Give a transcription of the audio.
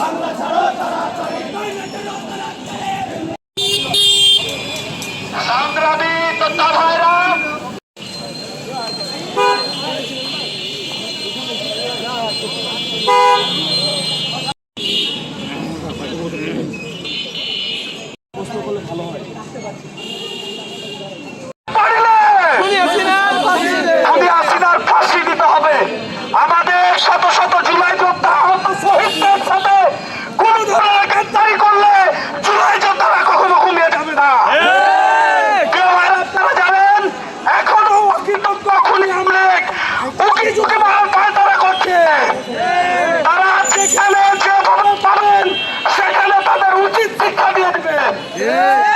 বাংলা ছাড়ো ভালো হয়। Yeah.